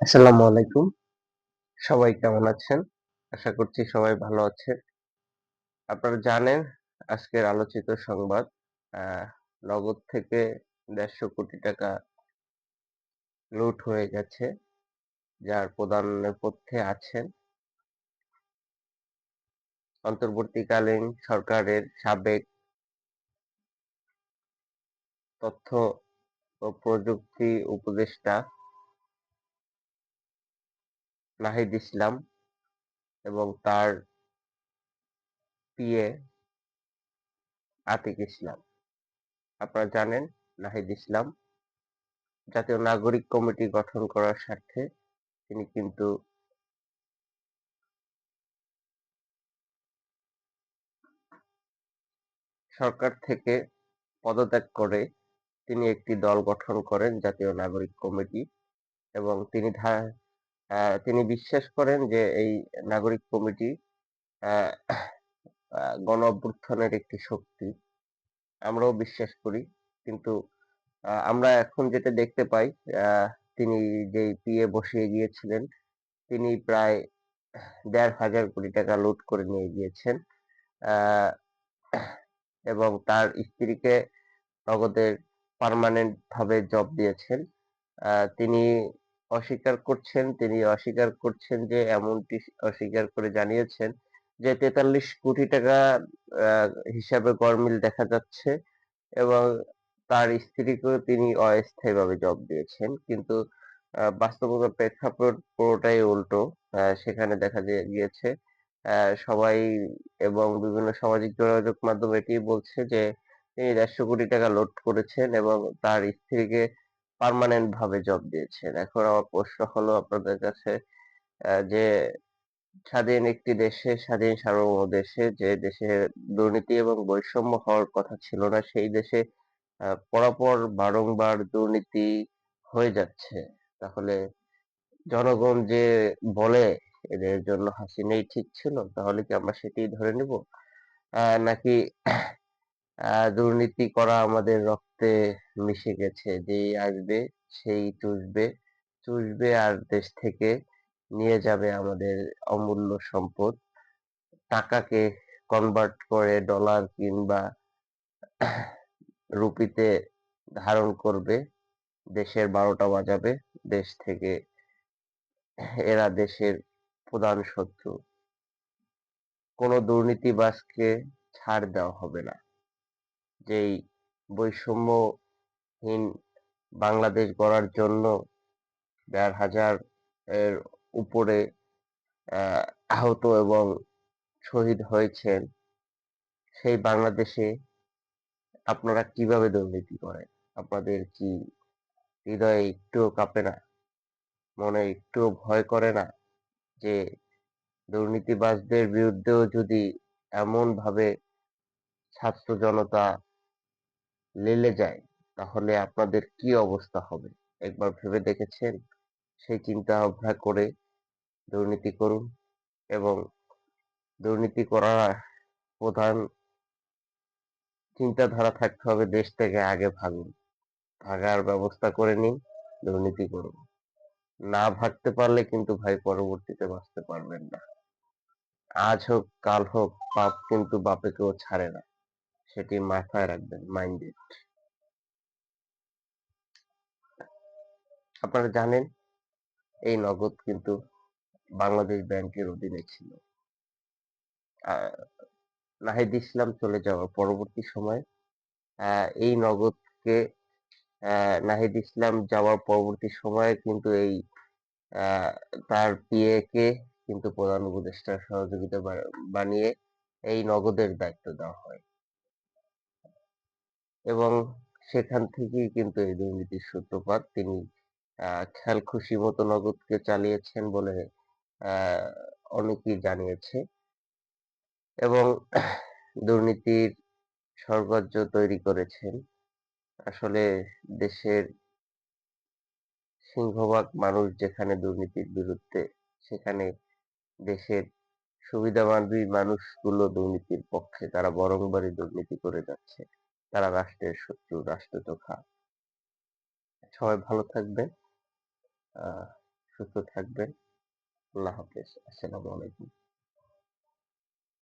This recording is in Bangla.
আসসালামু আলাইকুম। সবাই কেমন আছেন? আশা করছি সবাই ভালো আছেন। আপনারা জানেন, আজকের আলোচিত সংবাদ নগদ থেকে দেড়শো কোটি টাকা লুট হয়ে গেছে, যার প্রধান নেপথ্যে আছেন। অন্তর্বর্তীকালীন সরকারের সাবেক তথ্য ও প্রযুক্তি উপদেষ্টা নাহিদ ইসলাম এবং তার পিএ আতিক ইসলাম। আপনারা জানেন নাহিদ ইসলাম জাতীয় নাগরিক কমিটি গঠন করার স্বার্থে তিনি কিন্তু সরকার থেকে পদত্যাগ করে তিনি একটি দল গঠন করেন জাতীয় নাগরিক কমিটি এবং তিনি তিনি বিশ্বাস করেন যে এই নাগরিক কমিটি গণ অভ্যুত্থানের একটি শক্তি। আমরাও বিশ্বাস করি। কিন্তু আমরা এখন যেটা দেখতে পাই তিনি যে পিএ বসিয়ে গিয়েছিলেন, তিনি প্রায় দেড় হাজার কোটি টাকা লুট করে নিয়ে গিয়েছেন। এবং তার স্ত্রীকে নগদের পার্মানেন্ট ভাবে জব দিয়েছেন। তিনি অস্বীকার করছেন তিনি অস্বীকার করছেন যে এমনটি অস্বীকার করে জানিয়েছেন যে তেতাল্লিশ কোটি টাকা হিসাবে গরমিল দেখা যাচ্ছে এবং তার স্ত্রীকেও তিনি অস্থায়ীভাবে জব দিয়েছেন। কিন্তু আহ, বাস্তবতার প্রেক্ষাপট পুরোটাই উল্টো। সেখানে দেখা গিয়েছে সবাই এবং বিভিন্ন সামাজিক যোগাযোগ মাধ্যমে এটি বলছে যে তিনি দেড়শো কোটি টাকা লোড করেছেন এবং তার স্ত্রীকে পার্মানেন্ট ভাবে জব দিয়েছেন। এখন আমার প্রশ্ন হলো আপনাদের কাছে যে স্বাধীন একটি দেশে, স্বাধীন সার্বভৌম দেশে যে দেশে দুর্নীতি এবং বৈষম্য হওয়ার কথা ছিল না, সেই দেশে পরপর বারংবার দুর্নীতি হয়ে যাচ্ছে। তাহলে জনগণ যে বলে এদের জন্য হাসিনাই ঠিক ছিল? তাহলে কি আমরা সেটাই ধরে নিব? নাকি দুর্নীতি করা আমাদের রক্তে মিশে গেছে। যেই আসবে, সেই চুষবে। চুষবে আর দেশ থেকে নিয়ে যাবে আমাদের অমূল্য সম্পদ। টাকাকে কনভার্ট করে ডলার কিংবা রুপিতে ধারণ করবে। দেশের বারোটা বাজাবে। দেশ থেকে এরা দেশের প্রধান শত্রু। কোনো দুর্নীতিবাজকে ছাড় দেওয়া হবে না। যেই বৈষম্যহীন বাংলাদেশ গড়ার জন্য দেড় হাজার এর উপরে আহ, আহত এবং শহীদ হয়েছেন সেই বাংলাদেশে আপনারা কীভাবে দুর্নীতি করেন? আপনাদের কি হৃদয়ে একটুও কাঁপে না? মনে একটুও ভয় করে না যে দুর্নীতিবাজদের বিরুদ্ধেও যদি এমন ভাবে ছাত্র জনতা লেলে যায়, তাহলে আপনাদের কি অবস্থা হবে? একবার ভেবে দেখেছেন? সেই চিন্তা ভাবনা করে দুর্নীতি করুন এবং দুর্নীতি করার প্রধান চিন্তাধারা থাকতে হবে দেশ থেকে আগে ভাগুন ভাগার ব্যবস্থা করে নিন, দুর্নীতি করুন। না ভাগতে পারলে কিন্তু ভাই পরবর্তীতে বাঁচতে পারবেন না। আজ হোক, কাল হোক, পাপ কিন্তু বাপেকেও ছাড়ে না। সেটি মাথায় রাখবেন মাইন্ডেড আপনারা জানেন, এই নগদ কিন্তু বাংলাদেশ ব্যাংকের অধীনে ছিল। নাহিদ ইসলাম চলে যাওয়ার পরবর্তী সময়ে এই নগদকে নাহিদ ইসলাম যাওয়ার পরবর্তী সময়ে কিন্তু এই তার পিএ কে কিন্তু প্রধান উপদেষ্টার সহযোগিতা বানিয়ে এই নগদের দায়িত্ব দেওয়া হয়। এবং সেখান থেকেই কিন্তু এই দুর্নীতির সূত্রপাত। তিনি খেয়াল খুশি মতো নগদকে চালিয়েছেন বলে অনেকেই জানিয়েছে। এবং দুর্নীতির স্বর্গরাজ্য তৈরি করেছেন। আসলে দেশের সিংহভাগ মানুষ যেখানে দুর্নীতির বিরুদ্ধে, সেখানে দেশের সুবিধাবাদী মানুষগুলো দুর্নীতির পক্ষে, তারা বরংবারই দুর্নীতি করে যাচ্ছে। তারা রাষ্ট্রের শত্রু রাষ্ট্র চোখা সবাই ভালো থাকবেন সুস্থ থাকবেন। আল্লাহ হাফেজ। আসসালামু আলাইকুম।